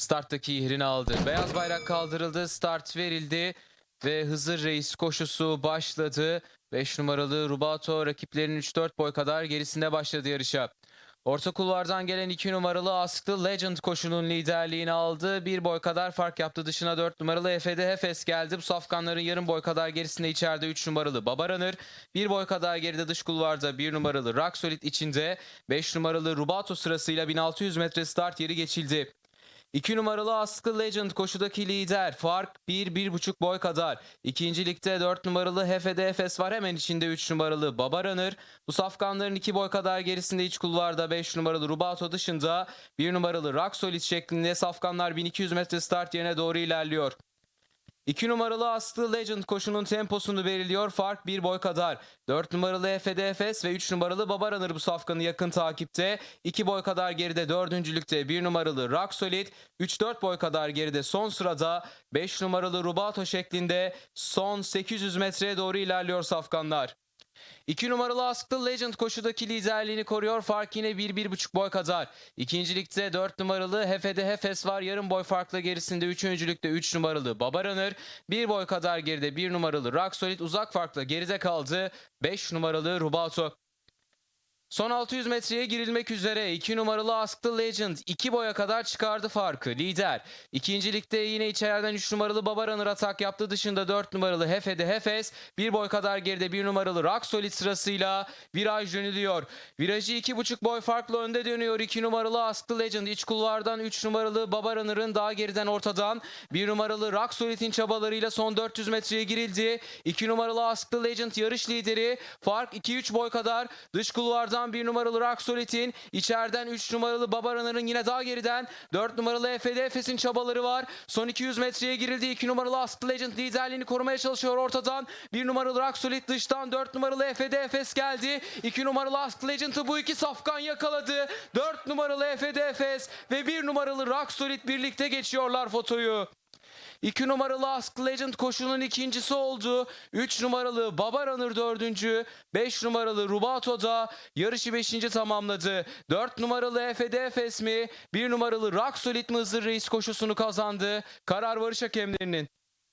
starttaki yerini aldı. Beyaz bayrak kaldırıldı, start verildi ve Hızır Reis koşusu başladı. 5 numaralı Rubato rakiplerinin 3-4 boy kadar gerisinde başladı yarışa. Orta kulvardan gelen 2 numaralı Asklı Legend koşunun liderliğini aldı. Bir boy kadar fark yaptı. Dışına 4 numaralı Efe'de Hefes geldi. Bu safkanların yarım boy kadar gerisinde içeride 3 numaralı Babaranır. Bir boy kadar geride dış kulvarda 1 numaralı Rocksolid içinde. 5 numaralı Rubato sırasıyla 1600 metre start yeri geçildi. 2 numaralı Askı Legend koşudaki lider. Fark 1-1,5 boy kadar. İkinci ligde 4 numaralı Hefe'de Efes var. Hemen içinde 3 numaralı Baba Runner. Bu safkanların 2 boy kadar gerisinde iç kulvarda 5 numaralı Rubato dışında 1 numaralı Rocksolid şeklinde safkanlar 1200 metre start yerine doğru ilerliyor. 2 numaralı Aslı Legend koşunun temposunu veriliyor. Fark 1 boy kadar. 4 numaralı Efe'de Efes ve 3 numaralı Baba Runner bu safkanı yakın takipte. 2 boy kadar geride 4. lükte 1 numaralı Rock Solid. 3-4 boy kadar geride son sırada 5 numaralı Rubato şeklinde son 800 metreye doğru ilerliyor safkanlar. 2 numaralı Asklı Legend koşudaki liderliğini koruyor. Fark yine 1-1,5 boy kadar. İkincilikte 4 numaralı Hefe'de Hefes var. Yarım boy farkla gerisinde. Üçüncülükte 3 numaralı Baba Runner. 1 boy kadar geride 1 numaralı Rock Solid. Uzak farkla geride kaldı. 5 numaralı Rubato. Son 600 metreye girilmek üzere 2 numaralı Asklı Legend 2 boya kadar çıkardı farkı. Lider. İkincilikte yine içeriden 3 numaralı Baba Runner atak yaptı. Dışında 4 numaralı Hefe'de Hefes. 1 boy kadar geride 1 numaralı Rock Solid sırasıyla viraj dönülüyor. Virajı 2,5 boy farklı önde dönüyor. 2 numaralı Asklı Legend iç kulvardan 3 numaralı Baba Runner'ın daha geriden ortadan 1 numaralı Rock Solid'in çabalarıyla son 400 metreye girildi. 2 numaralı Asklı Legend yarış lideri. Fark 2-3 boy kadar. Dış kulvardan 1 numaralı Rock Solid'in içeriden 3 numaralı Baba Runner'ın yine daha geriden 4 numaralı Efe'de Efes'in çabaları var. Son 200 metreye girildi. 2 numaralı Asklı Legend liderliğini korumaya çalışıyor ortadan. 1 numaralı Rock Solid dıştan 4 numaralı Efe'de Efes geldi. 2 numaralı Asklı Legend'ı bu iki safkan yakaladı. 4 numaralı Efe'de Efes ve 1 numaralı Rock Solid birlikte geçiyorlar fotoyu. 2 numaralı Ask Legend koşunun ikincisi oldu. 3 numaralı Baba Runner dördüncü. 5 numaralı Rubato da yarışı 5. tamamladı. 4 numaralı Efe'de Efes mi? 1 numaralı Rock Solid mi Hızır Reis koşusunu kazandı? Karar varış hakemlerinin.